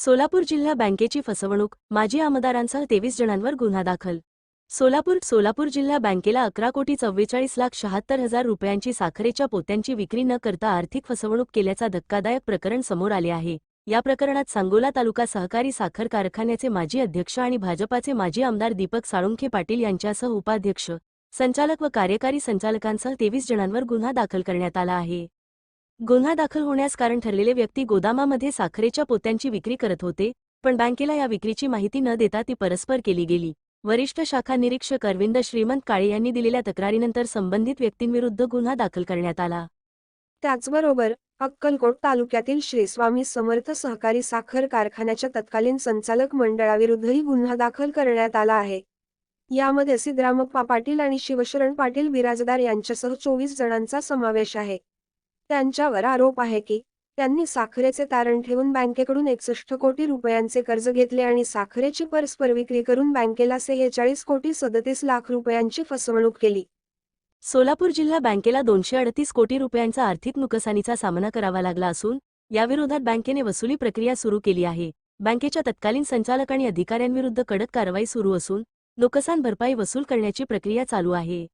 सोलापूर जिल्हा बँकेची फसवणूक माजी आमदारांसह तेवीस जणांवर गुन्हा दाखल. सोलापूर सोलापूर जिल्हा बँकेला अकरा कोटी चव्वेचाळीस लाख शहात्तर हजार रुपयांची साखरेच्या पोत्यांची विक्री न करता आर्थिक फसवणूक केल्याचा धक्कादायक प्रकरण समोर आले आहे. या प्रकरणात सांगोला तालुका सहकारी साखर कारखान्याचे माजी अध्यक्ष आणि भाजपाचे माजी आमदार दीपक साळुंखे पाटील यांच्यासह उपाध्यक्ष संचालक व कार्यकारी संचालकांसह तेवीस जणांवर गुन्हा दाखल करण्यात आला आहे. गुन्हा दाखल होण्यास कारण ठरलेले व्यक्ती गोदामामध्ये साखरेच्या पोत्यांची विक्री करत होते पण बँकेला या विक्रीची माहिती न देता ती परस्पर केली गेली. वरिष्ठ शाखा निरीक्षक अरविंद श्रीमंत काळे यांनी दिलेल्या तक्रारीनंतर संबंधित व्यक्तींविरुद्ध गुन्हा दाखल करण्यात आला. त्याचबरोबर अक्कलकोट तालुक्यातील श्रीस्वामी समर्थ सहकारी साखर कारखान्याच्या तत्कालीन संचालक मंडळाविरुद्धही गुन्हा दाखल करण्यात आला आहे. यामध्ये सिद्धरामप्पा पाटील आणि शिवशरण पाटील बिराजदार यांच्यासह चोवीस जणांचा समावेश आहे. त्यांच्यावर आरोप आहे की त्यांनी साखरेचे तारण ठेवून बँकेकडून एकसष्ट कोटी रुपयांचे कर्ज घेतले आणि साखरेची परस्पर विक्री करून बँकेला सेहेचाळीस कोटी सदतीस लाख रुपयांची फसवणूक केली. सोलापूर जिल्हा बँकेला दोनशे अडतीस कोटी रुपयांचा आर्थिक नुकसानीचा सामना करावा लागला असून याविरोधात बँकेने वसुली प्रक्रिया सुरू केली आहे. बँकेच्या तत्कालीन संचालक आणि अधिकाऱ्यांविरुद्ध कडक कारवाई सुरू असून नुकसान भरपाई वसूल करण्याची प्रक्रिया चालू आहे.